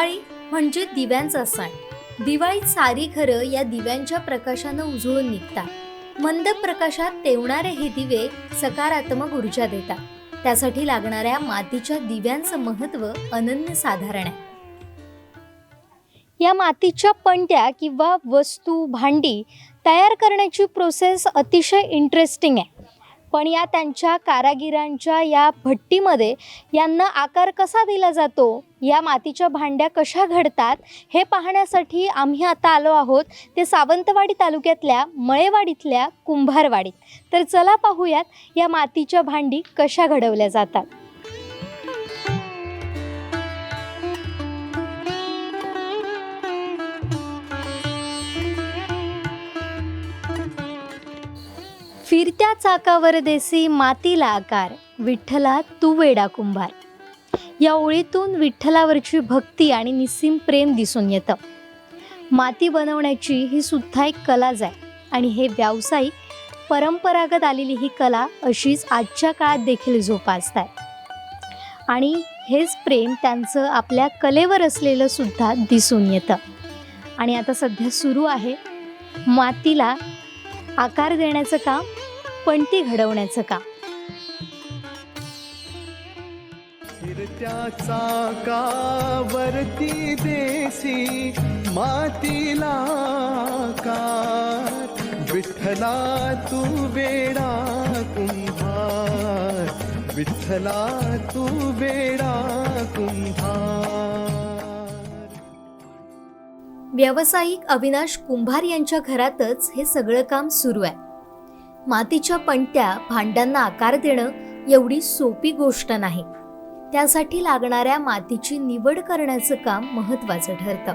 दिवाळी म्हणजे दिव्यांचा सण. दिवाळीत सारी घरं या दिव्यांच्या प्रकाशानं उजळून निघतात. मंद प्रकाशात तेवणारे हे दिवे सकारात्मक ऊर्जा देतात. त्यासाठी लागणाऱ्या मातीच्या दिव्यांचं महत्त्व अनन्यसाधारण आहे. या मातीच्या पणत्या किंवा वस्तू भांडी तयार करण्याची प्रोसेस अतिशय इंटरेस्टिंग आहे. पण या त्यांच्या कारागिरांच्या या भट्टीमध्ये यांना आकार कसा दिला जातो? या मातीच्या भांड्या कशा घडतात? हे पाहण्यासाठी आम्ही आता आलो आहोत ते सावंतवाडी तालुक्यातल्या मळेवाडीतल्या कुंभारवाडीत. तर चला पाहूयात या मातीच्या भांडी कशा घडवल्या जातात. फिरत्या चाकावर देसी मातीला आकार विठ्ठला तू वेडा कुंभार. या ओळीतून विठ्ठलावरची भक्ती आणि निस्सीम प्रेम दिसून येतं. माती बनवण्याची ही सुद्धा एक कलाच आहे आणि हे व्यावसायिक परंपरागत आलेली ही कला अशीच आजच्या काळात देखील जोपासतात आणि हेच प्रेम त्यांचं आपल्या कलेवर असलेलं सुद्धा दिसून येतं. आणि आता सध्या सुरू आहे मातीला आकार देण्याचं काम. पणती घडवण्याचं काम. फिरत्या चाकावरती देसी मातीला कार विठ्ठला तू वेडा कुंभार. विठ्ठला तू वेडा कुंभार. व्यावसायिक अविनाश कुंभार यांच्या घरातच हे सगळं काम सुरू आहे. मातीच्या पणत्या भांड्यांना आकार देणं एवढी सोपी गोष्ट नाही. त्यासाठी लागणाऱ्या मातीची निवड करण्याचं काम महत्वाचं ठरतं.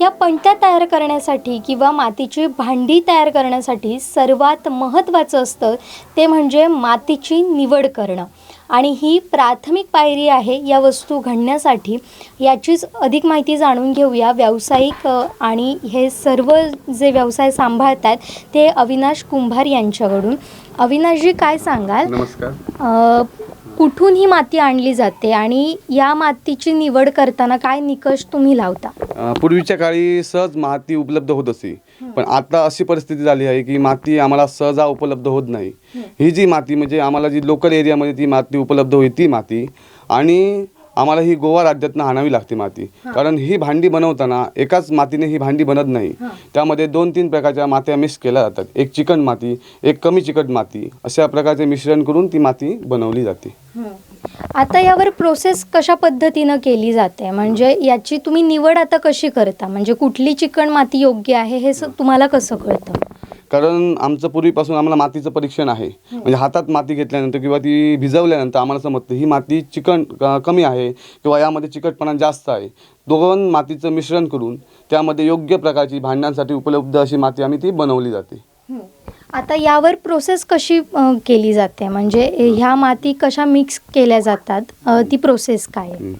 या पणत्या तयार करण्यासाठी किंवा मातीची भांडी तयार करण्यासाठी सर्वात महत्त्वाचं असतं ते म्हणजे मातीची निवड करणं. आणि ही प्राथमिक पायरी आहे या वस्तू घडण्यासाठी. याचीच अधिक माहिती जाणून घेऊया. व्यावसायिक आणि हे सर्व जे व्यवसाय सांभाळतात ते अविनाश कुंभार यांच्याकडून. अविनाशजी काय सांगाल? नमस्कार. कुठून ही माती आणली जाते आणि या मातीची निवड करताना काय निकष तुम्ही लावता? पूर्वीच्या काळी सहज माती उपलब्ध होत असे. पण आता अशी परिस्थिती झाली आहे की माती आम्हाला सहजा उपलब्ध होत नाही. ही जी माती म्हणजे आम्हाला जी लोकल एरियामध्ये ती माती उपलब्ध होईल ती माती. आणि आम्हाला ही गोवा राज्यातनं आणावी लागते माती. कारण ही भांडी बनवताना एकाच मातीने ही भांडी बनत नाही. त्यामध्ये दोन तीन प्रकारच्या मात्या मिक्स केल्या जातात. एक चिकट माती एक कमी चिकट माती अशा प्रकारचे मिश्रण करून ती माती बनवली जाते. आता यावर प्रोसेस कशा पद्धतीनं केली जाते? म्हणजे याची तुम्ही निवड आता कशी करता? म्हणजे कुठली चिकण माती योग्य आहे हे स- तुम्हाला कसं कळतं? कारण आमचं पूर्वीपासून आम्हाला मातीचं परीक्षण आहे. म्हणजे हातात माती घेतल्यानंतर किंवा ती भिजवल्यानंतर आम्हाला समजतं ही माती चिकन क- कमी आहे किंवा यामध्ये चिकटपणा जास्त आहे. दोन मातीचं मिश्रण करून त्यामध्ये योग्य प्रकारची भांड्यांसाठी उपलब्ध अशी माती आम्ही ती बनवली जाते. आता यावर प्रोसेस कशी अ, केली जाते? म्हणजे ह्या माती कशा मिक्स केल्या जातात? अ, ती प्रोसेस काय आहे?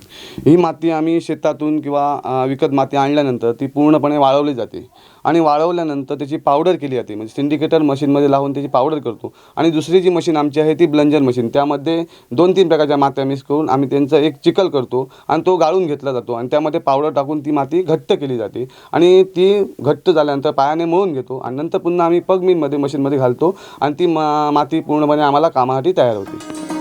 हं. माती आम्ही शेतातून किंवा अ, विकत माती आणल्यानंतर ती पूर्णपणे वाळवली जाते. आणि वाळवल्यानंतर त्याची पावडर केली जाते. म्हणजे सिंडिकेटर मशीनमध्ये लावून त्याची पावडर करतो. आणि दुसरी जी मशीन आमची आहे ती ब्लंजर मशीन त्यामध्ये दोन तीन प्रकारच्या मात्या मिक्स करून आम्ही त्यांचा एक चिकल करतो आणि तो गाळून घेतला जातो. आणि त्यामध्ये पावडर टाकून ती माती घट्ट केली जाते. आणि ती घट्ट झाल्यानंतर पायाने मळून घेतो. आणि नंतर पुन्हा आम्ही पगमीनमध्ये मशीनमध्ये घालतो. आणि ती मा माती पूर्णपणे आम्हाला कामासाठी तयार होते.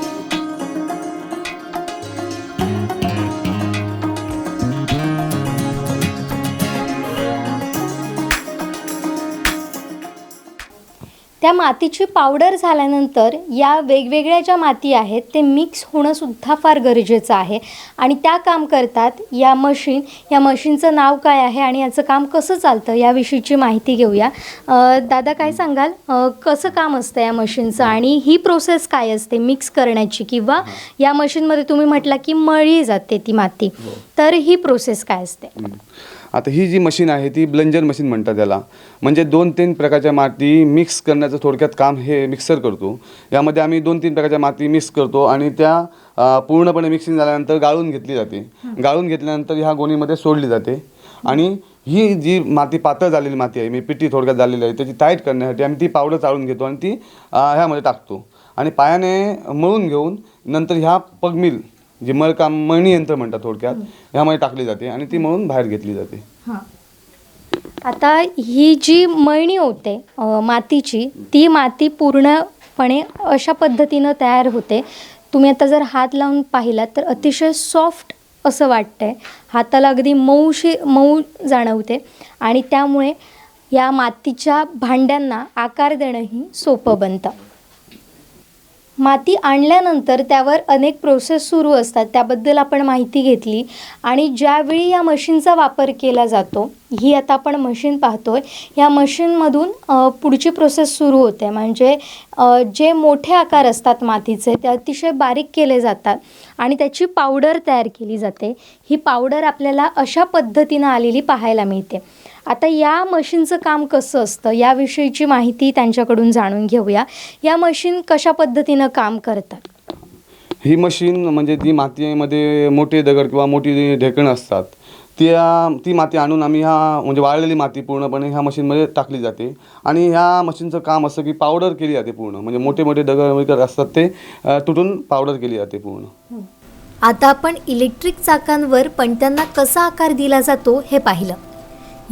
त्या मातीची पावडर झाल्यानंतर या वेगवेगळ्या ज्या माती आहेत ते मिक्स होणं सुद्धा फार गरजेचं आहे. आणि त्या काम करतात या मशीन या मशीनचं नाव काय आहे आणि याचं काम कसं चालतं याविषयीची माहिती घेऊया. दादा काय सांगाल? कसं काम असतं या मशीनचं आणि ही प्रोसेस काय असते मिक्स करण्याची? किंवा या मशीनमध्ये तुम्ही म्हटला की मळी जाते ती माती. तर ही प्रोसेस काय असते? आता ही जी मशीन आहे ती ब्लंजर मशीन म्हणतात त्याला म्हणजे दोन तीन प्रकारच्या माती मिक्स करण्याचं थोडक्यात काम हे मिक्सर करतो. यामध्ये आम्ही दोन तीन प्रकारच्या माती मिक्स करतो आणि त्या पूर्णपणे मिक्सिंग झाल्यानंतर गाळून घेतली जाते. गाळून घेतल्यानंतर ह्या गोणीमध्ये सोडली जाते. आणि ही जी माती पातळ झालेली माती आहे मी पिठी थोडक्यात झालेली आहे त्याची टाईट करण्यासाठी आम्ही ती पावडर चाळून घेतो आणि ती ह्यामध्ये टाकतो. आणि पायाने मळून घेऊन नंतर ह्या पगमिल जे मळकाम मळणी यंत्र म्हणतात थोडक्यात यामध्ये टाकली जाते आणि ती मळून बाहेर घेतली जाते. आता ही जी मळणी होते अ, मातीची ती माती पूर्णपणे अशा पद्धतीनं तयार होते. तुम्ही आता जर हात लावून पाहिलात तर अतिशय सॉफ्ट असं वाटतंय. हाताला अगदी मऊशी मऊ जाणवते. आणि त्यामुळे या मातीच्या भांड्यांना आकार देणंही सोपं बनतं. माती आणल्यानंतर त्यावर अनेक प्रोसेस सुरू असतात. त्याबद्दल आपण माहिती घेतली. आणि ज्यावेळी या मशीनचा वापर केला जातो ही आता आपण मशीन पाहतो आहे या मशीनमधून पुढची प्रोसेस सुरू होते. म्हणजे जे मोठे आकार असतात मातीचे ते अतिशय बारीक केले जातात आणि त्याची पावडर तयार केली जाते. ही पावडर आपल्याला अशा पद्धतीनं आलेली पाहायला मिळते. आता या मशीनचं काम कसं असतं? याविषयीची माहिती त्यांच्याकडून जाणून घेऊया. या मशीन कशा पद्धतीनं काम करतात? ही मशीन म्हणजे जी मातीमध्ये मोठे दगड किंवा मोठी ढेकणं असतात. त्या ती माती आणून आम्ही ह्या म्हणजे वाळलेली माती पूर्णपणे ह्या मशीनमध्ये टाकली जाते. आणि ह्या मशीनचं काम असं की पावडर केली जाते पूर्ण. म्हणजे मोठे मोठे दगड वगैरे असतात ते तुटून पावडर केली जाते पूर्ण. आता आपण इलेक्ट्रिक चाकांवर पणत्यांना कसा आकार दिला जातो हे पाहिलं.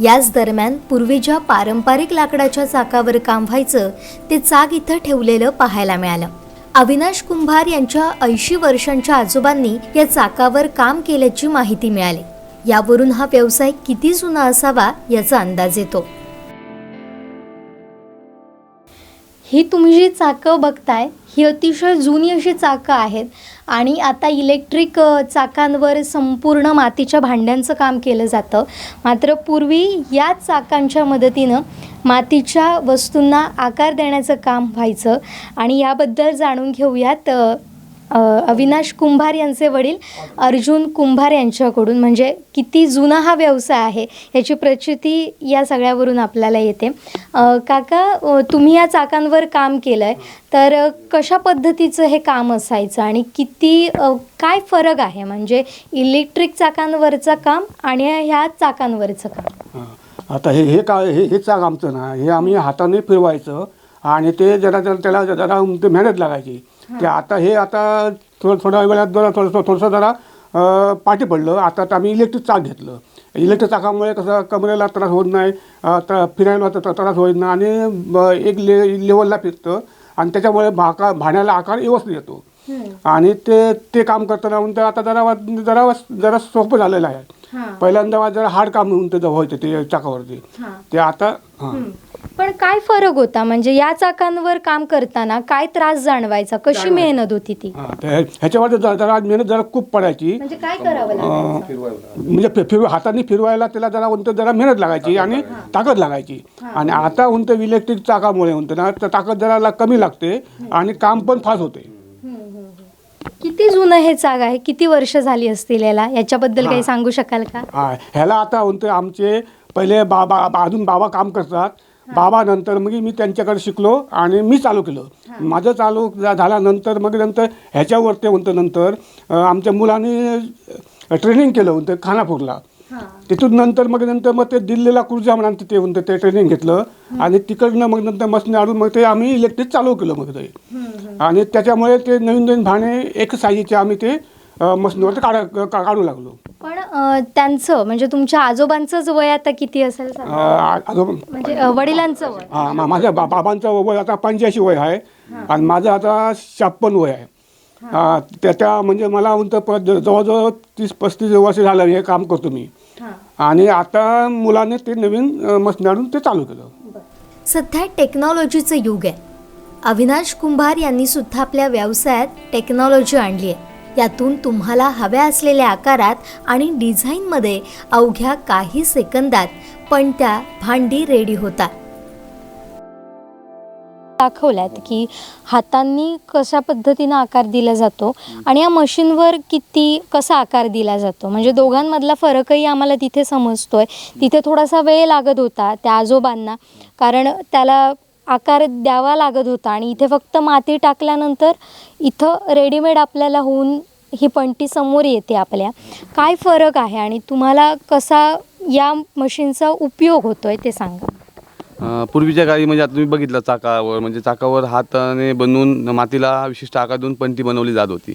याच दरम्यान पूर्वी ज्या पारंपरिक लाकडाच्या चाकावर काम व्हायचं ते चाक इथं ठेवलेलं पाहायला मिळालं. अविनाश कुंभार यांच्या ऐंशी वर्षांच्या आजोबांनी या चाकावर काम केल्याची माहिती मिळाली. यावरून हा व्यवसाय किती जुना असावा याचा अंदाज येतो. ही तुम्ही जी चाकं बघताय ही अतिशय जुनी अशी चाकं आहेत आणि आता इलेक्ट्रिक चाकांवर संपूर्ण मातीच्या भांड्यांचं काम केलं जातं. मात्र पूर्वी या चाकांच्या मदतीनं मातीच्या वस्तूंना आकार देण्याचं काम व्हायचं. आणि याबद्दल जाणून घेऊयात अविनाश कुंभार यांचे वडील अर्जुन कुंभार यांच्याकडून म्हणजे किती जुना हा व्यवसाय आहे याची प्रचिती या सगळ्यावरून आपल्याला येते. काका तुम्ही या चाकांवर काम केलं आहे तर कशा पद्धतीचं हे काम असायचं आणि किती काय फरक आहे? म्हणजे इलेक्ट्रिक चाकांवरचं काम आणि ह्या चाकांवरचं काम. आता हे हे काय हे हे चाक आमचं ना हे आम्ही हाताने फिरवायचं आणि ते जरा जरा त्याला जरा मेहनत लागायची. ते आता हे आता थोडं थोड्या वेळात जरा थोडंसं थोडंसं जरा पाठी पडलं. आता तर आम्ही इलेक्ट्रिक चाक घेतलं. इलेक्ट्रिक चाकामुळे कसं कमरेला त्रास होत नाही तर फिरायला तर त्रास होत नाही आणि एक ले लेवलला फिरतं आणि त्याच्यामुळे भाका भाण्याला आकार व्यवस्थित येतो. आणि ते ते काम करताना म्हणून आता जरा जरा जरा सोपं झालेलं आहे. पहिल्यांदा जरा हार्ड काम म्हणून ते व्हायचं ते चाकावरती. ते आता हां. पण काय फरक होता? म्हणजे या चाकांवर काम करताना काय त्रास जाणवायचा? कशी मेहनत होती ती? हां तर ह्या- ह्याच्यावर जरा जरा मेहनत जरा खूप पडायची. म्हणजे काय करावं लागेल म्हणजे फि- फिरव हाताने फिरवायला त्याला जरा उंच जरा मेहनत लागायची आणि ताकद लागायची. आणि आता उंच इलेक्ट्रिक चाकामुळे उंच ना तर ताकद जरा ला- कमी लागते आणि काम पण फास्ट होते. किती जुनं हे चाक आहे? किती वर्ष झाली असतील याला? याच्याबद्दल काही सांगू शकाल का? हा ह्याला आता उंच आमचे पहिले बाबा बा- अजून बाबा काम करतात. बाबा नंतर मग मी त्यांच्याकडे शिकलो आणि मी चालू केलं. माझं चालू झाल्यानंतर मग नंतर ह्याच्यावर ते म्हणतं नंतर आमच्या मुलांनी ट्रेनिंग केलं होतं खानापूरला. तिथून नंतर मग नंतर मग ते दिल्लीला कुर्जा म्हणून तिथे म्हणतं ते ट्रेनिंग घेतलं. आणि तिकडनं मग नंतर मशीन आणून मग ते आम्ही इलेक्ट्रिक चालू केलं मग ते. आणि त्याच्यामुळे ते नवीन नवीन भाणे एक साईजचे आम्ही ते मशीनवर काढा का- काढू लागलो. पण अं, त्यांचं म्हणजे तुमच्या आजोबांचंच वय आता किती असेल साधारण? अं, आजोबा म्हणजे अं, वडिलांचं वय. हा मा- माझ्या बा बाबांचं वय आता पंच्याऐंशी वय आहे. आणि माझं आता छप्पन वय आहे. हा, त्या त्या म्हणजे मला उंच प- ज- जवळजवळ तीस पस्तीस वर्ष झालं हे काम करतो मी. आणि आता मुलाने ते नवीन अं, मशीन आणून ते चालू केलं. सध्या टेक्नॉलॉजीचं युग आहे. अविनाश कुंभार यांनी सुद्धा आपल्या व्यवसायात टेक्नॉलॉजी आणली आहे. यातून तुम्हाला हव्या असलेल्या आकारात आणि डिझाईनमध्ये अवघ्या काही सेकंदात पण त्या भांडी रेडी होतात. दाखवल्यात की हातांनी कशा पद्धतीनं आकार दिला जातो आणि या मशीनवर किती कसा आकार दिला जातो. म्हणजे दोघांमधला फरकही आम्हाला तिथे समजतोय. तिथे थोडासा वेळ लागत होता त्या आजोबांना. कारण त्याला आकार द्यावा लागत होता आणि इथे फक्त माती टाकल्यानंतर इथं रेडीमेड आपल्याला होऊन ही पंटी समोर येते आपल्या. काय फरक आहे आणि तुम्हाला कसा या मशीनचा उपयोग होतोय ते सांगा. अ, पूर्वीच्या काळी म्हणजे आता तुम्ही बघितलं चाकावर म्हणजे चाकावर हाताने बनवून मातीला विशिष्ट आकार देऊन पंटी बनवली जात होती.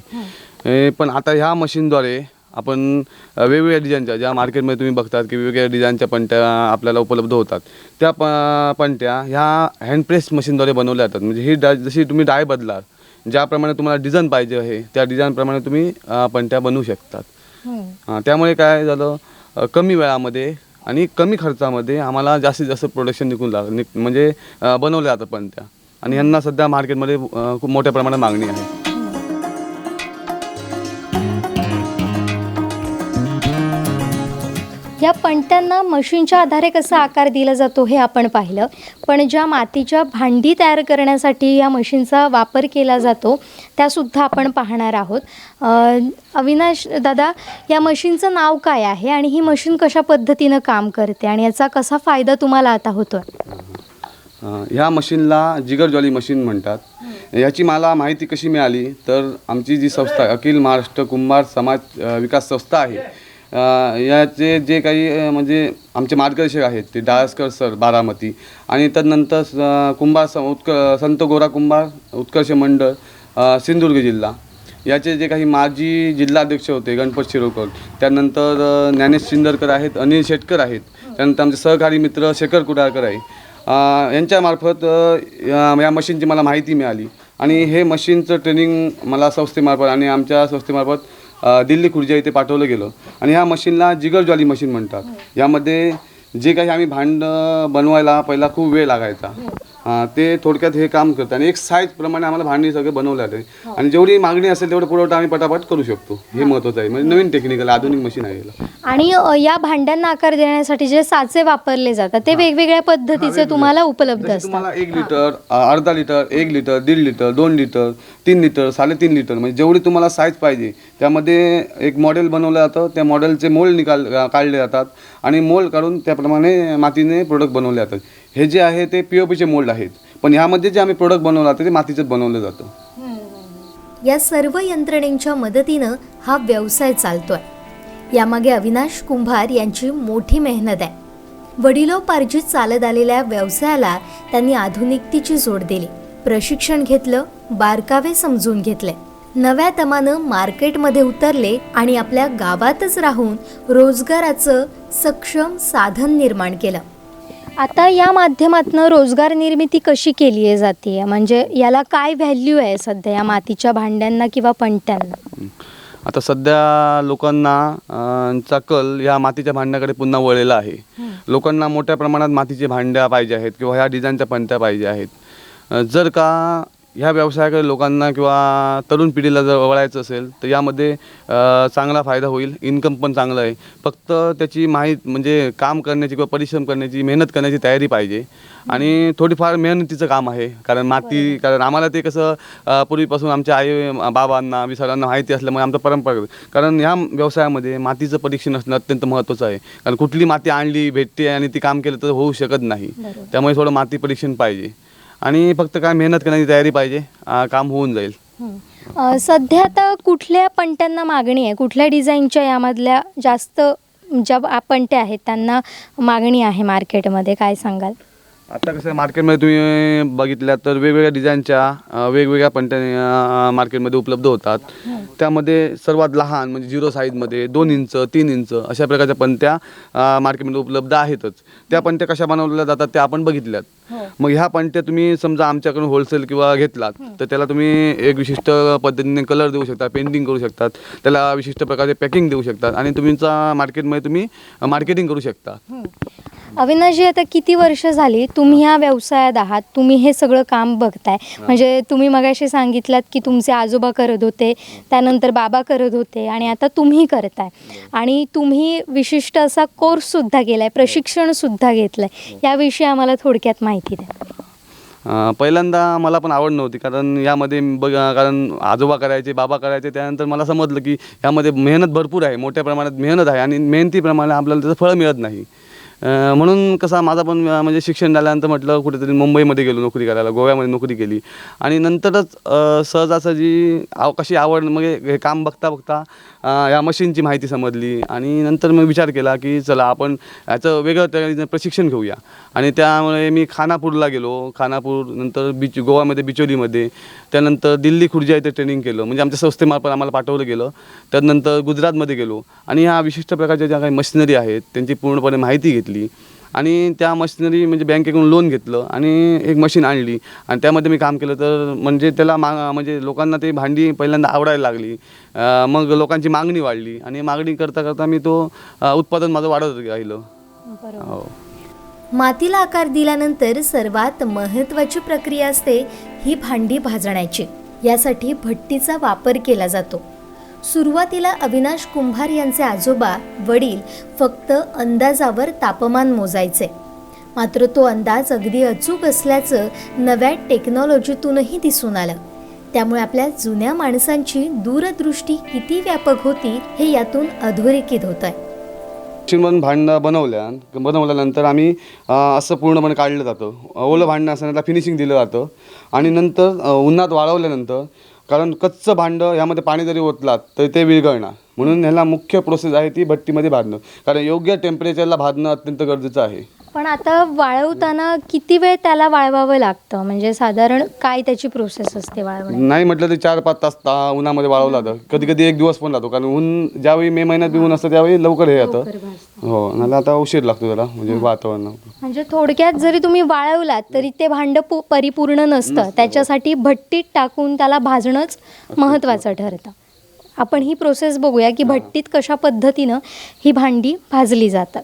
पण आता ह्या मशीनद्वारे आपण वेगवेगळ्या डिझाईनच्या ज्या मार्केटमध्ये तुम्ही बघतात की वेगवेगळ्या डिझाईनच्या पंट्या आपल्याला उपलब्ध होतात. त्या प पंट्या ह्या हँडप्रेस मशीनद्वारे बनवल्या जातात. म्हणजे ही डा जशी तुम्ही डाय बदलाल ज्याप्रमाणे तुम्हाला डिझाईन पाहिजे आहे त्या डिझाईनप्रमाणे तुम्ही पंट्या बनवू शकतात. त्यामुळे काय झालं कमी वेळामध्ये आणि कमी खर्चामध्ये आम्हाला जास्तीत जास्त प्रोडक्शन निघून लाग निघ म्हणजे बनवल्या जातं पंट्या आणि यांना सध्या मार्केटमध्ये खूप मोठ्या प्रमाणात मागणी आहे. या पणत्यांना मशीनच्या आधारे कसा आकार दिला जातो हे आपण पाहिलं. पण ज्या मातीच्या भांडी तयार करण्यासाठी या मशीनचा वापर केला जातो त्यासुद्धा आपण पाहणार आहोत. अविनाश दादा या मशीनचं नाव काय आहे आणि ही मशीन कशा पद्धतीनं काम करते आणि याचा कसा फायदा तुम्हाला आता होतो ह्या मशीनला जिगर जॉली मशीन म्हणतात. याची मला माहिती कशी मिळाली? तर आमची जी संस्था आहे, अखिल महाराष्ट्र कुंभार समाज विकास संस्था आहे याचे जे काही म्हणजे आमचे मार्गदर्शक आहेत ते डाळसकर सर बारामती आणि तदनंतर कुंभार स उत्क संत गोरा कुंभार उत्कर्ष मंडळ सिंधुदुर्ग जिल्हा. याचे जे काही माजी जिल्हाध्यक्ष होते गणपत शिरोकर त्यानंतर ज्ञानेश शिंदरकर आहेत अनिल शेटकर आहेत त्यानंतर आमचे सहकारी मित्र शेखर कुडाळकर आहे. यांच्यामार्फत या मशीनची मला माहिती मिळाली आणि हे मशीनचं ट्रेनिंग मला संस्थेमार्फत आणि आमच्या संस्थेमार्फत दिल्ली खुर्जा इथे पाठवलं गेलं. आणि ह्या मशीनला जिगर ज्वाली मशीन म्हणतात. यामध्ये जे काही आम्ही भांड बनवायला पहिला खूप वेळ लागायचा. अ, ते थोडक्यात हे काम करतं आणि एक साईजप्रमाणे आम्हाला भांडी सगळे बनवले जाते आणि जेवढी मागणी असेल तेवढं पुरवठा आम्ही पटापट करू शकतो. हे महत्त्वाचं आहे. म्हणजे नवीन टेक्निकल आधुनिक मशीन आहे याला. आणि अ, या भांड्यांना आकार देण्यासाठी जे साचे वापरले जातात ते वेगवेगळ्या पद्धतीचे तुम्हाला उपलब्ध जसे असतात. तुम्हाला एक लिटर अ, अर्धा लिटर एक लिटर दीड लिटर दोन लिटर तीन लिटर साडेतीन लिटर म्हणजे जेवढी तुम्हाला साईज पाहिजे. त्यामध्ये एक मॉडेल बनवलं जातं. त्या मॉडेलचे मोल्ड निकाल अ, काढले जातात. आणि मोल्ड काढून त्याप्रमाणे मातीने प्रोडक्ट बनवले जातात. हे जे आहे ते पी ओ पीचे मोल्ड आहेत. पण ह्यामध्ये जे आम्ही प्रोडक्ट बनवलं जातं ते मातीचं बनवलं जातं. या सर्व यंत्रणेंच्या मदतीनं हा व्यवसाय चालतोय. यामागे अविनाश कुंभार यांची मोठी मेहनत आहे. वडिलोपार्जित चालत आलेल्या व्यवसायाला त्यांनी आधुनिकतेची जोड दिली. प्रशिक्षण घेतलं बारकावे समजून घेतले. नव्या तमानं मार्केटमध्ये उतरले आणि आपल्या गावातच राहून रोजगाराचं सक्षम साधन निर्माण केलं. आता या माध्यमातून रोजगार निर्मिती कशी केली आहे जाते म्हणजे याला काय व्हॅल्यू आहे सध्या या मातीच्या भांड्यांना किंवा पणत्यांना? आता सध्या लोकांना चा कल ह्या मातीच्या भांड्याकडे पुन्हा वळलेला आहे. लोकांना मोठ्या प्रमाणात मातीचे भांड्या पाहिजे आहेत किंवा ह्या डिझाईनच्या पंत्या पाहिजे आहेत. जर का ह्या व्यवसायाकडे लोकांना किंवा तरुण पिढीला जर वळायचं असेल तर यामध्ये चांगला फायदा होईल. इन्कम पण चांगलं आहे. फक्त त्याची माहीत म्हणजे काम करण्याची किंवा परिश्रम करण्याची मेहनत करण्याची तयारी पाहिजे. आणि थोडीफार मेहनतीचं काम आहे. कारण माती कारण आम्हाला ते कसं पूर्वीपासून आमच्या आई बाबांना विसरांना माहिती असल्यामुळे आमचं परंपरा कारण ह्या व्यवसायामध्ये मातीचं परीक्षण असणं अत्यंत महत्त्वाचं आहे. कारण कुठली माती आणली भेटते आणि ती काम केलं तर होऊ शकत नाही. त्यामुळे थोडं माती परीक्षण पाहिजे. आणि फक्त काय मेहनत करण्याची तयारी पाहिजे काम होऊन जाईल. अ, सध्या आता कुठल्या पणत्यांना मागणी आहे? कुठल्या डिझाईनच्या यामधल्या जास्त ज्या आ- पणत्या आहेत त्यांना मागणी आहे मार्केटमध्ये? काय सांगाल? आता कसं मार्केटमध्ये तुम्ही बघितल्या तर वेगवेगळ्या डिझाईनच्या वेगवेगळ्या पंट्या मार्केटमध्ये उपलब्ध होतात. त्यामध्ये सर्वात लहान म्हणजे झिरो साईजमध्ये दोन इंच तीन इंच अशा प्रकारच्या पंत्या अ, मार्केटमध्ये उपलब्ध आहेतच. त्या पंत्या कशा बनवल्या जातात त्या आपण बघितल्यात. मग ह्या पंट्या तुम्ही समजा आमच्याकडून होलसेल किंवा घेतलात तर त्याला तुम्ही एक विशिष्ट पद्धतीने कलर देऊ शकता पेंटिंग करू शकतात. त्याला विशिष्ट प्रकारचे पॅकिंग देऊ शकतात. आणि तुमचा मार्केटमध्ये तुम्ही मार्केटिंग करू शकता. अविनाशजी आता किती वर्ष झाली तुम्ही ह्या व्यवसायात आहात? तुम्ही हे सगळं काम बघताय. म्हणजे तुम्ही मगाशी सांगितलात की तुमचे आजोबा करत होते त्यानंतर बाबा करत होते आणि आता तुम्ही करताय. आणि तुम्ही विशिष्ट असा कोर्ससुद्धा केलाय प्रशिक्षणसुद्धा घेतलंय. याविषयी आम्हाला थोडक्यात माहिती द्या. अं, पहिल्यांदा मला पण आवड नव्हती कारण यामध्ये बघ कारण आजोबा करायचे बाबा करायचे त्यानंतर मला समजलं की यामध्ये मेहनत भरपूर आहे मोठ्या प्रमाणात मेहनत आहे आणि मेहनतीप्रमाणे आपल्याला त्याचं फळ मिळत नाही. म्हणून कसा माझा पण म्हणजे शिक्षण झाल्यानंतर म्हटलं कुठेतरी मुंबईमध्ये गेलो नोकरी करायला गोव्यामध्ये नोकरी केली. आणि नंतरच सहजासहजी आव कशी आवड मग हे काम बघता बघता या मशीनची माहिती समजली. आणि नंतर मग विचार केला की चला आपण याचं वेगळं तऱ्हेनं प्रशिक्षण घेऊया. आणि त्यामुळे मी खानापूरला गेलो. खानापूर नंतर बिच गोवामध्ये बिचोलीमध्ये. त्यानंतर दिल्ली खुर्जा इथे ट्रेनिंग केलं. म्हणजे आमच्या संस्थेमार्फत आम्हाला पाठवलं गेलं. त्यानंतर गुजरातमध्ये गेलो. आणि ह्या विशिष्ट प्रकारच्या ज्या काही मशिनरी आहेत त्यांची पूर्णपणे माहिती घेतली. घेतली. आणि त्या मशिनरी म्हणजे बँकेकडून लोन घेतलं आणि एक मशीन आणली. आणि त्यामध्ये मी काम केलं तर म्हणजे त्याला मा म्हणजे लोकांना ते भांडी पहिल्यांदा आवडायला लागली. मग लोकांची मागणी वाढली. आणि मागणी करता करता मी तो उत्पादन माझं वाढत राहिलं. हो. मातीला आकार दिल्यानंतर सर्वात महत्त्वाची प्रक्रिया असते ही भांडी भाजण्याची. यासाठी भट्टीचा वापर केला जातो. सुरुवातीला अविनाश कुंभार यांचे आजोबा वडील फक्त अंदाजावर तापमान मोजायचे. मात्र तो अंदाज अगदी अचूक असल्याचं नव्या टेक्नॉलॉजीतूनही दिसून आलं. त्यामुळे आपल्या जुन्या माणसांची दूरदृष्टी किती व्यापक होती हे यातून अधोरेखित होत आहे मशीनमधून भांडणं बनवल्या बनवल्यानंतर आम्ही असं पूर्णपणे काढलं जातं. ओलं भांडणं असं त्याला फिनिशिंग दिलं जातं. आणि नंतर उन्हात वाळवल्यानंतर कारण कच्चं भांडं ह्यामध्ये पाणी जरी ओतलात तर ते विरघळणार. म्हणून ह्याला मुख्य प्रोसेस आहे ती भट्टीमध्ये भाजणं. कारण योग्य टेम्परेचरला भाजणं अत्यंत गरजेचं आहे. पण आता वाळवताना किती वेळ त्याला वाळवावं लागतं? म्हणजे साधारण काय त्याची प्रोसेस असते वाळवण्याची? नाही म्हटलं तर चार पाच तास ता उन्हामध्ये वाळवलं जातं. कधी कधी एक दिवस पण लागतो कारण ऊन ज्यावेळी मे महिन्यात ऊन असतं त्यावेळी लवकर हे येतं. हो नाही आता उशीर लागतो त्याला म्हणजे वातावरण. म्हणजे थोडक्यात जरी तुम्ही वाळवलात तरी ते भांडं पु परिपूर्ण नसतं. त्याच्यासाठी भट्टीत टाकून त्याला भाजणंच महत्त्वाचं ठरतं. आपण ही प्रोसेस बघूया की भट्टीत कशा पद्धतीनं ही भांडी भाजली जातात.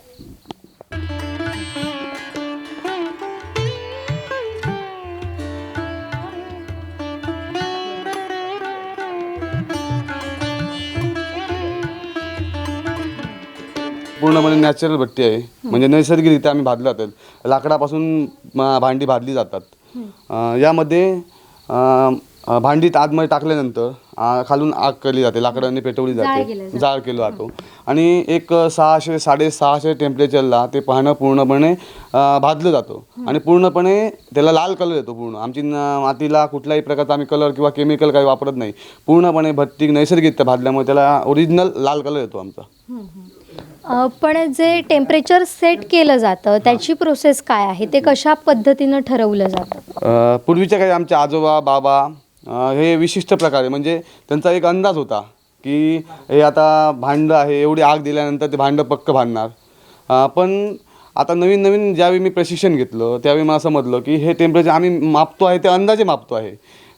पूर्णपणे नॅचरल भट्टी आहे. म्हणजे नैसर्गिकरित्या आम्ही भाजल्या जातात लाकडापासून भांडी भाजली जातात. अं, यामध्ये अं, अं, भांडीत आतमध्ये टाकल्यानंतर अं, खालून आग केली जाते. लाकडाने पेटवली जाते. जाळ केला जातो. आणि एक सहाशे साडेसहाशे टेम्परेचरला ते पाहणं पूर्णपणे अं, भाजलं जातं. आणि पूर्णपणे त्याला लाल कलर येतो पूर्ण. आमची न- मातीला कुठल्याही प्रकारचा आम्ही कलर किंवा केमिकल काही वापरत नाही. पूर्णपणे भट्टी नैसर्गिकरित्या भाजल्यामुळे त्याला ओरिजिनल लाल कलर येतो आमचा. पण जे टेम्परेचर सेट केलं जातं त्याची प्रोसेस काय आहे? ते कशा पद्धतीनं ठरवलं जातं? अ, पूर्वीच्या काही आमचे आजोबा बाबा अ, हे विशिष्ट प्रकारे म्हणजे त्यांचा एक अंदाज होता की हे आता भांडं आहे एवढी आग दिल्यानंतर ते भांडं पक्क भांडणार. अ, पण आता नवीन नवीन ज्यावेळी मी प्रशिक्षण घेतलं त्यावेळी मला समजलं की हे टेम्परेचर आम्ही मापतो आहे ते अंदाजे मापतो आहे.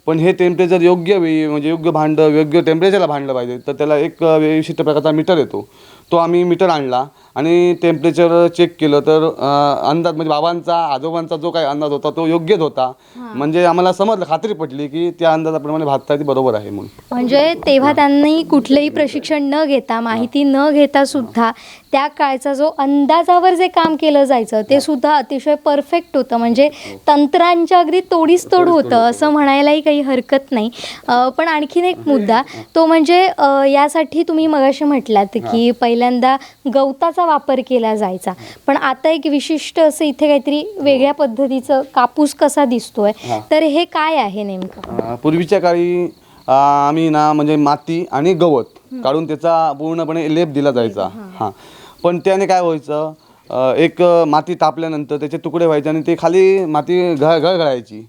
पण हे टेम्परेचर योग्य वेळी म्हणजे योग्य भांडं योग्य टेम्परेचरला भांडलं पाहिजे तर त्याला एक अ, विशिष्ट प्रकारचा मीटर येतो. तो आम्ही मीटर आणला. आणि टेम्परेचर चेक केलं तर अ, अंदाज म्हणजे बाबांचा आजोबांचा जो काही अंदाज होता तो योग्यच होता. म्हणजे आम्हाला समजलं खात्री पटली की त्या अंदाजाप्रमाणे भातता ती बरोबर आहे म्हणून. म्हणजे तेव्हा त्यांनी कुठलंही प्रशिक्षण न घेता माहिती न घेता सुद्धा त्या काळचा जो अंदाजावर जे काम केलं जायचं ते सुद्धा अतिशय परफेक्ट होतं. म्हणजे तंत्रांच्या अगदी तोडीस तोड होतं असं म्हणायलाही काही हरकत नाही. अं, पण आणखीन एक मुद्दा तो म्हणजे अं, यासाठी तुम्ही मगाशी म्हटलात की पहिल्यांदा गवताचा वापर केला जायचा. पण आता एक विशिष्ट असं इथे काहीतरी वेगळ्या पद्धतीचं कापूस कसा दिसतोय तर हे काय आहे नेमकं? अ, पूर्वीच्या काळी अ, आम्ही ना म्हणजे माती आणि गवत काढून त्याचा पूर्णपणे लेप दिला जायचा. हां. पण त्याने काय व्हायचं अ, एक अ, माती तापल्यानंतर त्याचे तुकडे व्हायचे आणि ते खाली माती घळ घळघळायची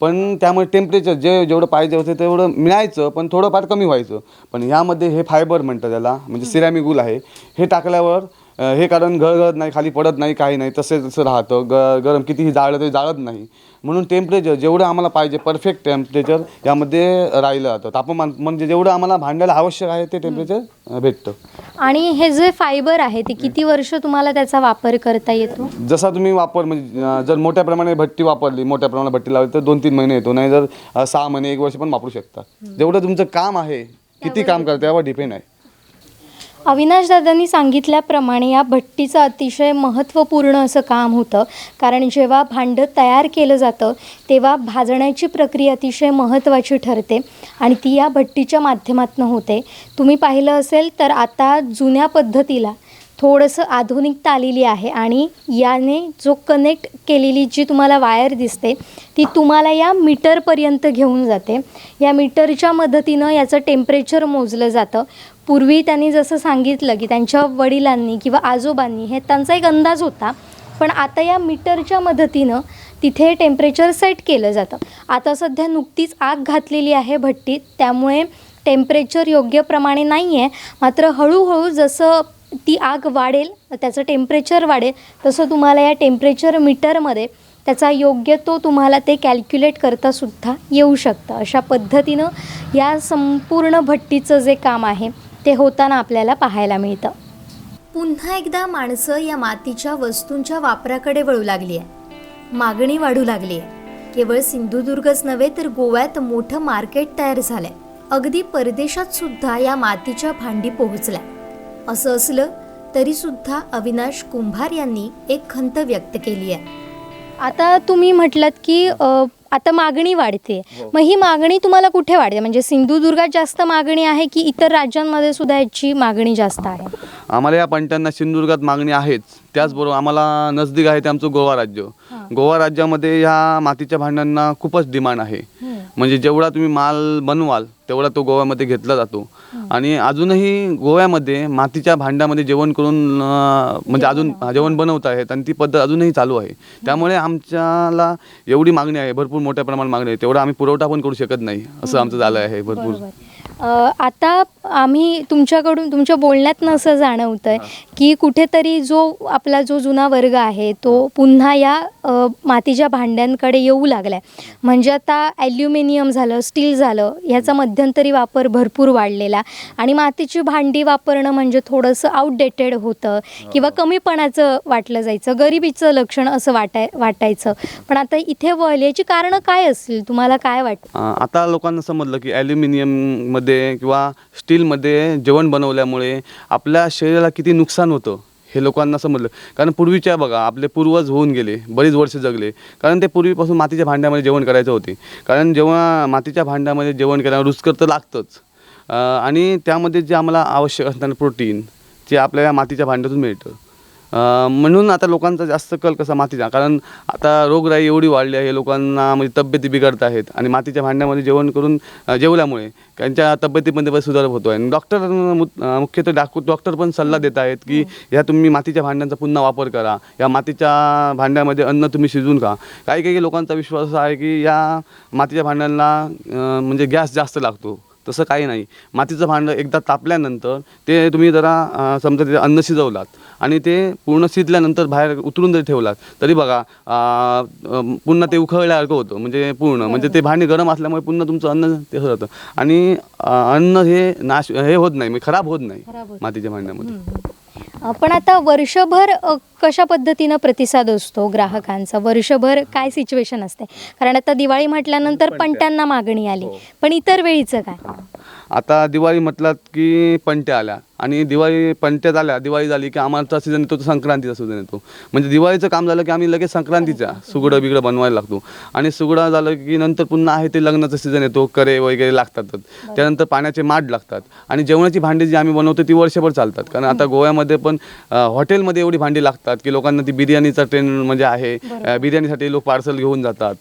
पण त्यामुळे टेम्परेचर जे जेवढं पाहिजे होते तेवढं मिळायचं पण थोडंफार कमी व्हायचं. पण ह्यामध्ये हे फायबर म्हणतं त्याला म्हणजे सिरॅमिक गुल आहे. हे टाकल्यावर हे कारण गळगळत नाही खाली पडत नाही काही नाही तसे तसं राहतं. ग गरम कितीही जाळलं तरी जाळत नाही. म्हणून टेम्परेचर जेवढं आम्हाला पाहिजे परफेक्ट टेम्परेचर यामध्ये राहिलं जातं. तापमान म्हणजे जेवढं आम्हाला भांड्याला आवश्यक आहे ते टेम्परेचर भेटतं. आणि हे जे फायबर आहे ते किती वर्ष तुम्हाला त्याचा वापर करता येतो? जसा तुम्ही वापर म्हणजे जर मोठ्या प्रमाणे भट्टी वापरली मोठ्या प्रमाणात भट्टी लावली तर दोन तीन महिने येतो. नाही जर सहा महिने एक वर्ष पण वापरू शकता. जेवढं तुमचं काम आहे किती काम करतं यावर डिपेंड आहे. अविनाश दादांनी सांगितल्याप्रमाणे या भट्टीचं अतिशय महत्त्वपूर्ण असं काम होतं. कारण जेव्हा भांडं तयार केलं जातं तेव्हा भाजण्याची प्रक्रिया अतिशय महत्त्वाची ठरते आणि ती या भट्टीच्या माध्यमातून होते. तुम्ही पाहिलं असेल तर आता जुन्या पद्धतीला थोडंसं आधुनिकता आलेली आहे आणि याने जो कनेक्ट केलेली जी तुम्हाला वायर दिसते ती तुम्हाला या मीटरपर्यंत घेऊन जाते. या मीटरच्या मदतीनं याचं टेम्परेचर मोजलं जातं. पूर्वी त्यांनी जसं सांगितलं की त्यांच्या वडिलांनी किंवा आजोबांनी हे त्यांचा एक अंदाज होता. पण आता या मीटरच्या मदतीनं तिथे टेम्परेचर सेट केलं जातं. आता सध्या नुकतीच आग घातलेली आहे भट्टीत. त्यामुळे टेम्परेचर योग्य प्रमाणे नाही आहे मात्र हळूहळू जसं ती आग वाढेल त्याचं टेम्परेचर वाढेल तसं तुम्हाला या टेम्परेचर मीटरमध्ये त्याचा योग्य तो तुम्हाला ते कॅल्क्युलेट करता सुद्धा येऊ शकतं. अशा पद्धतीनं या संपूर्ण भट्टीचं जे काम आहे ते होताना आपल्याला पाहायला मिळतं. पुन्हा एकदा माणसं या मातीच्या वस्तूंच्या वापराकडे वळू लागली आहे. मागणी वाढू लागली आहे. केवळ सिंधुदुर्गच नव्हे तर गोव्यात मोठं मार्केट तयार झालंय. अगदी परदेशात सुद्धा या मातीच्या भांडी पोहोचल्या. असं असलं तरी सुद्धा अविनाश कुंभार यांनी एक खंत व्यक्त केली आहे. आता तुम्ही म्हटलात की आता मागणी वाढते. मग ही मागणी तुम्हाला कुठे वाढते? म्हणजे सिंधुदुर्गात जास्त मागणी आहे की इतर राज्यांमध्ये सुद्धा याची मागणी जास्त आहे? आम्हाला या पंट्यांना सिंधुदुर्गात मागणी आहेच. त्याचबरोबर आम्हाला नजदीक आहे ते आमचं गोवा राज्य. गोवा राज्यामध्ये ह्या मातीच्या भांड्यांना खूपच डिमांड आहे. म्हणजे जेवढा तुम्ही माल बनवाल तेवढा तो गोव्यामध्ये घेतला जातो. आणि अजूनही गोव्यामध्ये मातीच्या भांड्यामध्ये जेवण करून म्हणजे अजून जेवण. बनवत आहेत आणि ती पद्धत अजूनही चालू आहे. त्यामुळे आमच्याला एवढी मागणी आहे भरपूर मोठ्या प्रमाणात मागणी आहे. तेवढा आम्ही पुरवठा पण करू शकत नाही असं आमचं झालं आहे भरपूर. आता आम्ही तुमच्याकडून तुमच्या बोलण्यातनं असं जाणवतं आहे की कुठेतरी जो आपला जो जुना वर्ग आहे तो पुन्हा या मातीच्या भांड्यांकडे येऊ लागला आहे म्हणजे आता ॲल्युमिनियम झालं स्टील झालं ह्याचा मध्यंतरी वापर भरपूर वाढलेला आणि मातीची भांडी वापरणं म्हणजे थोडंसं आउटडेटेड होतं किंवा कमीपणाचं वाटलं जायचं गरिबीचं लक्षण असं वाटाय वाटायचं. पण आता इथे वळ याची कारणं काय असतील? तुम्हाला काय वाटतं आता लोकांना समजलं की स्टीलमध्ये किंवा स्टीलमध्ये जेवण बनवल्यामुळे आपल्या शरीराला किती नुकसान होतं हे लोकांना समजलं. कारण पूर्वीच्या बघा आपले पूर्वज होऊन गेले बरीच वर्ष जगले. कारण ते पूर्वीपासून मातीच्या भांड्यामध्ये जेवण करायचं होते. कारण जेव्हा मातीच्या भांड्यामध्ये जेवण केल्यावर रुचकर तर लागतंच. आणि त्यामध्ये जे आम्हाला आवश्यक असणारं प्रोटीन जे आपल्याला मातीच्या भांड्यातून मिळतं. म्हणून आता लोकांचा जास्त कल कसा मातीचा? कारण आता रोगराई एवढी वाढली आहे लोकांना म्हणजे तब्येती बिघडत आहेत आणि मातीच्या भांड्यामध्ये जेवण करून जेवल्यामुळे त्यांच्या तब्येतीमध्ये पण सुधार होतो आहे. आणि डॉक्टर मु- मुख्यतः डाकू डॉक्टर पण सल्ला देत आहेत की ह्या तुम्ही मातीच्या भांड्यांचा पुन्हा वापर करा. या मातीच्या भांड्यामध्ये अन्न तुम्ही शिजवून खा. काही काही लोकांचा विश्वास असा आहे की या मातीच्या भांड्यांना म्हणजे गॅस जास्त लागतो. तसं काही नाही. मातीचं भांडं एकदा तापल्यानंतर ते तुम्ही जरा समजा ते अन्न शिजवलात आणि ते पूर्ण शिजल्यानंतर बाहेर उतरून जरी ठेवलात तरी बघा पुन्हा ते उखळल्यासारखं होतं. म्हणजे पूर्ण म्हणजे ते भांडी गरम असल्यामुळे पुन्हा तुमचं अन्न ते होतं आणि अन्न हे नाश हे होत नाही म्हणजे खराब होत नाही मातीच्या भांड्यामध्ये. पण आता वर्षभर अ, कशा पद्धतीनं प्रतिसाद असतो ग्राहकांचा? वर्षभर काय सिच्युएशन असते? कारण आता दिवाळी म्हटल्यानंतर पणत्यांना मागणी आली. पण इतर वेळीचं काय? आता दिवाळी म्हटलात की पंट्या आल्या. आणि दिवाळी पंट्यात आल्या दिवाळी झाली की आम्हाला सीझन येतो तो संक्रांतीचा सीझन येतो. म्हणजे दिवाळीचं काम झालं की आम्ही लगेच संक्रांतीचा सुगडं बिगडं बनवायला लागतो. आणि सुगडं झालं की नंतर पुन्हा आहे ते लग्नाचं सीझन येतो करे वगैरे लागतातच. त्यानंतर पाण्याचे माठ लागतात. आणि जेवणाची भांडी जी आम्ही बनवतो ती वर्षभर चालतात. कारण आता गोव्यामध्ये पण हॉटेलमध्ये एवढी भांडी लागतात की लोकांना ती बिर्याणीचा ट्रेंड म्हणजे आहे. बिर्याणीसाठी लोक पार्सल घेऊन जातात.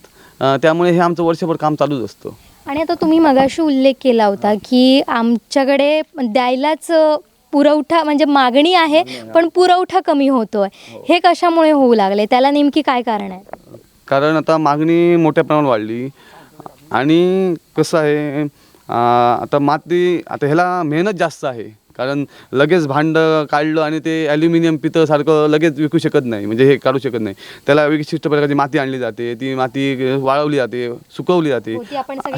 त्यामुळे हे आमचं वर्षभर काम चालूच असतं. आणि आता तुम्ही मगाशी उल्लेख केला होता की आमच्याकडे द्यायलाच पुरवठा म्हणजे मागणी आहे पण पुरवठा कमी होतोय. हे. कशामुळे होऊ लागले? त्याला नेमकी काय कारण आहे? कारण आता मागणी मोठ्या प्रमाणात वाढली. आणि कसं आहे आता माती आता ह्याला मेहनत जास्त आहे. कारण लगेच भांडं काढलं आणि ते ॲल्युमिनियम पितळसारखं लगेच विकू शकत नाही म्हणजे हे काढू शकत नाही. त्याला विशिष्ट प्रकारची माती आणली जाते ती माती वाळवली जाते सुकवली जाते. हो,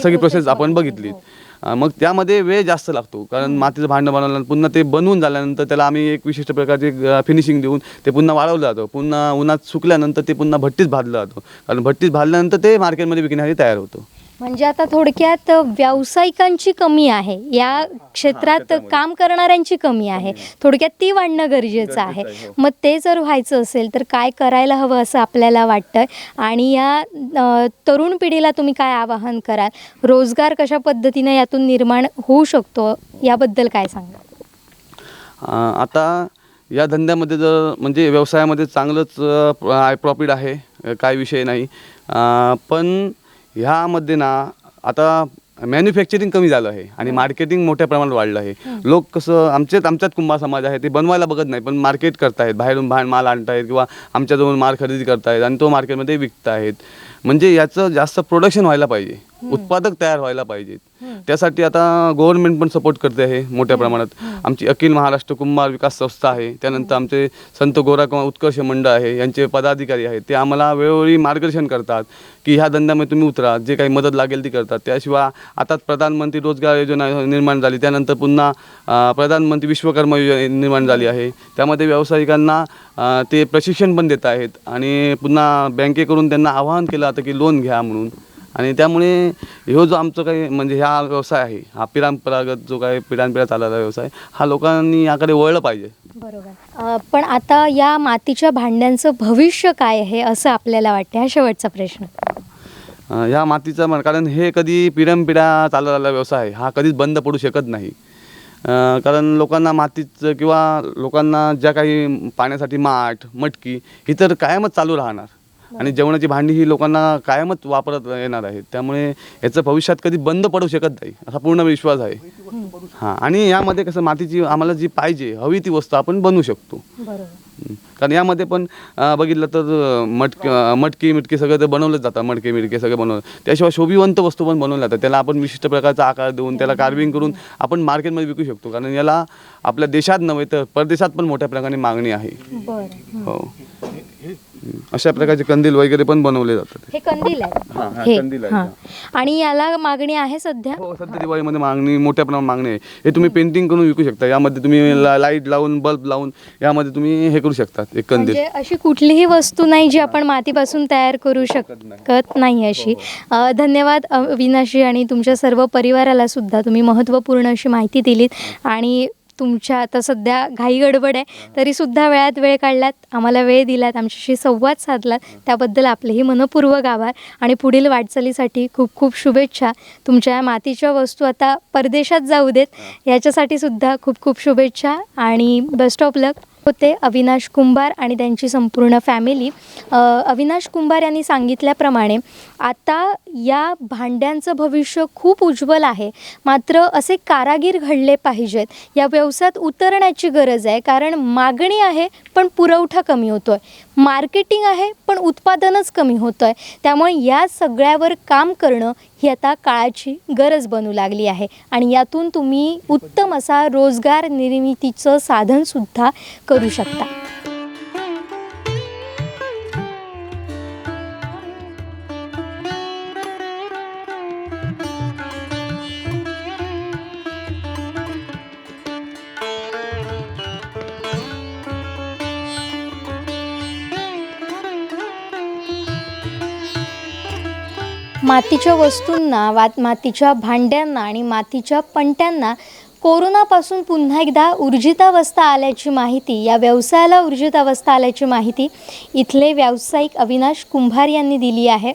सगळी प्रोसेस आपण बघितली, मग त्यामध्ये वेळ जास्त लागतो कारण मातीचं भांडं बनवलं पुन्हा ते बनवून झाल्यानंतर त्याला आम्ही एक विशिष्ट प्रकारची फिनिशिंग देऊन ते पुन्हा वाळवलं जातं. पुन्हा उन्हात सुकल्यानंतर ते पुन्हा भट्टीत भाजलं जातं. कारण भट्टीत भाजल्यानंतर ते मार्केटमध्ये विकण्यासाठी तयार होतं. म्हणजे आता थोडक्यात व्यावसायिकांची कमी आहे. या क्षेत्रात काम करणाऱ्यांची कमी आहे. थोडक्यात ती वाढणं गरजेचं आहे. मग ते जर व्हायचं असेल तर काय करायला हवं असं आपल्याला वाटतंय? आणि या तरुण पिढीला तुम्ही काय आवाहन कराल? रोजगार कशा पद्धतीनं यातून निर्माण होऊ शकतो? याबद्दल काय सांगा आता या धंद्यामध्ये जर म्हणजे व्यवसायामध्ये चांगलंच प्रॉफिट आहे. काय विषय नाही. पण ह्यामध्ये ना आता मॅन्युफॅक्चरिंग कमी झालं आहे आणि मार्केटिंग मोठ्या प्रमाणात वाढलं आहे. लोक कसं आमच्यात आमच्यात कुंभा समाज आहे ते बनवायला बघत नाही पण मार्केट करतायत. बाहेरून बाहेर माल आणतायत किंवा आमच्याजवळ माल खरेदी करतायत आणि तो मार्केटमध्ये विकतायत. म्हणजे याचं जास्त प्रोडक्शन व्हायला पाहिजे. उत्पादक तयार व्हायला पाहिजेत. त्यासाठी आता गव्हर्नमेंट पण सपोर्ट करते आहे मोठ्या प्रमाणात. आमची अखिल महाराष्ट्र कुंभार विकास संस्था आहे. त्यानंतर आमचे संत गोरा किंवा उत्कर्ष मंडळ आहे. यांचे पदाधिकारी आहेत. ते आम्हाला वेळोवेळी मार्गदर्शन करतात की ह्या धंद्यामध्ये तुम्ही उतरा. जे काही मदत लागेल ती करतात. त्याशिवाय आता प्रधानमंत्री रोजगार योजना निर्माण झाली. त्यानंतर पुन्हा प्रधानमंत्री विश्वकर्मा योजना निर्माण झाली आहे. त्यामध्ये व्यावसायिकांना ते प्रशिक्षण पण देत आहेत. आणि पुन्हा बँकेकडून त्यांना आवाहन केलं जातं की लोन घ्या म्हणून. आणि त्यामुळे ह्यो जो आमचं काही म्हणजे हा व्यवसाय आहे हा परंपरागत जो काही पिढ्यानपिढ्या चाललेला व्यवसाय हा लोकांनी याकडे वळलं पाहिजे. बरोबर. अ, पण आता या मातीच्या भांड्यांचं भविष्य काय आहे असं आपल्याला वाटते हा शेवटचा प्रश्न. अं, ह्या मातीचा कारण हे कधी पिढ्यानपिढ्या चाललेला व्यवसाय आहे हा कधीच बंद पडू शकत नाही. अं, कारण लोकांना मातीचं किंवा लोकांना ज्या काही पाण्यासाठी माठ मटकी ही तर कायमच चालू राहणार. आणि जेवणाची भांडी ही लोकांना कायमच वापरत येणार आहेत. त्यामुळे याचं भविष्यात कधी बंद पडू शकत नाही असा पूर्ण विश्वास आहे. हां आणि यामध्ये कसं मातीची आम्हाला जी पाहिजे हवी ती वस्तू आपण बनवू शकतो. कारण यामध्ये पण बघितलं तर मटक मटकी मिटकी सगळं ते बनवलं जातं मटके मिटके सगळं बनवलं. त्याशिवाय शोभिवंत वस्तू पण बनवल्या जातात. त्याला आपण विशिष्ट प्रकारचा आकार देऊन त्याला कार्विंग करून आपण मार्केटमध्ये विकू शकतो. कारण याला आपल्या देशात नव्हे तर परदेशात पण मोठ्या प्रकारे मागणी आहे. हं. अशा प्रकारचे कंदील वगैरे पण बनवले जातात. हे कंदील हा, हा, आहे हे कंदील आहे, हां. आणि याला मागणी आहे सध्या? हो सध्या दिवाळीमध्ये मागणी मोठ्या प्रमाणात मागणी आहे. हे तुम्ही पेंटिंग करून विकू शकता. यामध्ये तुम्ही ला- लाइट लावून बल्ब लावून यामध्ये तुम्ही हे करू शकतात एक कंदील. म्हणजे अशी कुठलीही वस्तू नाही जी आपण मातीपासून तयार करू शकत नाही अशी. अ, धन्यवाद अ, अविनाशी आणि तुमच्या सर्व परिवाराला सुद्धा तुम्ही महत्त्वपूर्ण अशी माहिती दिलीत. आणि तुमच्या आता सध्या घाई गडबड आहे तरी सुद्धा वेळात वेळ काढलात आम्हाला वेळ दिलात आमच्याशी संवाद साधलात. त्याबद्दल आपलेही मनपूर्वक आभार आणि पुढील वाटचालीसाठी खूप खूप शुभेच्छा. तुमच्या मातीच्या वस्तू आता परदेशात जाऊ देत याच्यासाठी सुद्धा खूप खूप शुभेच्छा आणि बेस्ट ऑफ लक होते अविनाश कुंभार आणि त्यांची संपूर्ण फॅमिली अविनाश कुंभार यांनी सांगितल्याप्रमाणे आता या भांड्यांचं भविष्य खूप उज्ज्वल आहे. मात्र असे कारागीर घडले पाहिजेत. या व्यवसायात उतरण्याची गरज आहे. कारण मागणी आहे पण पुरवठा कमी होतो आहे मार्केटिंग आहे पण उत्पादनच कमी होतं आहे त्यामुळे या सगळ्यावर काम करणं ही आता काळाची गरज बनू लागली आहे. आणि यातून तुम्ही उत्तम असा रोजगार निर्मितीचं साधनसुद्धा करू शकता. मातीच्या वस्तूंना वात मातीच्या भांड्यांना आणि मातीच्या पणट्यांना कोरोनापासून पुन्हा एकदा ऊर्जितावस्था आल्याची माहिती या व्यवसायाला ऊर्जितावस्था आल्याची माहिती इथले व्यावसायिक अविनाश कुंभार यांनी दिली आहे.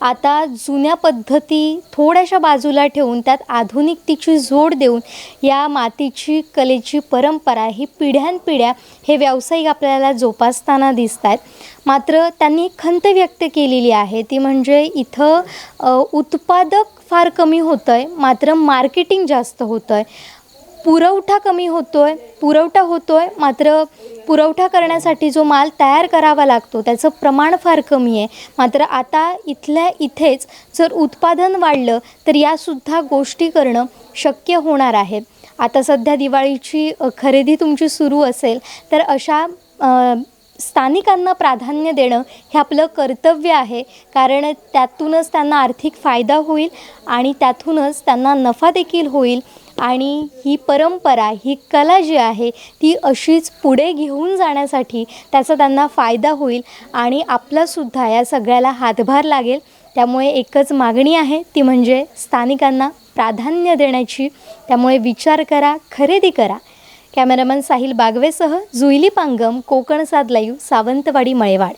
आता जुन्या पद्धती थोड्याशा बाजूला ठेवून त्यात आधुनिकतेची जोड देऊन या मातीची कलेची परंपरा ही पिढ्यानपिढ्या हे व्यावसायिक आपल्याला जोपासताना दिसत आहेत मात्र त्यांनी खंत व्यक्त केलेली आहे ती म्हणजे इथं उत्पादक फार कमी होतं आहे मात्र मार्केटिंग जास्त होतं आहे पुरवठा कमी होतोय पुरवठा होतोय मात्र पुरवठा करण्यासाठी जो माल तयार करावा लागतो त्याचं प्रमाण फार कमी आहे. मात्र आता इथल्या इथेच जर उत्पादन वाढलं तर यासुद्धा गोष्टी करणं शक्य होणार आहे. आता सध्या दिवाळीची खरेदी तुमची सुरू असेल तर अशा स्थानिकांना प्राधान्य देणं हे आपलं कर्तव्य आहे. कारण त्यातूनच त्यांना आर्थिक फायदा होईल आणि त्यातूनच त्यांना नफा देखील होईल. आणि ही परंपरा ही कला जी आहे ती अशीच पुढे घेऊन जाण्यासाठी त्याचा त्यांना फायदा होईल आणि आपलासुद्धा या सगळ्याला हातभार लागेल. त्यामुळे एकच मागणी आहे ती म्हणजे स्थानिकांना प्राधान्य देण्याची. त्यामुळे विचार करा खरेदी करा. कॅमेरामन साहिल बागवेसह जुईली पांगम कोकण साद लाईव्ह सावंतवाडी मळेवाड.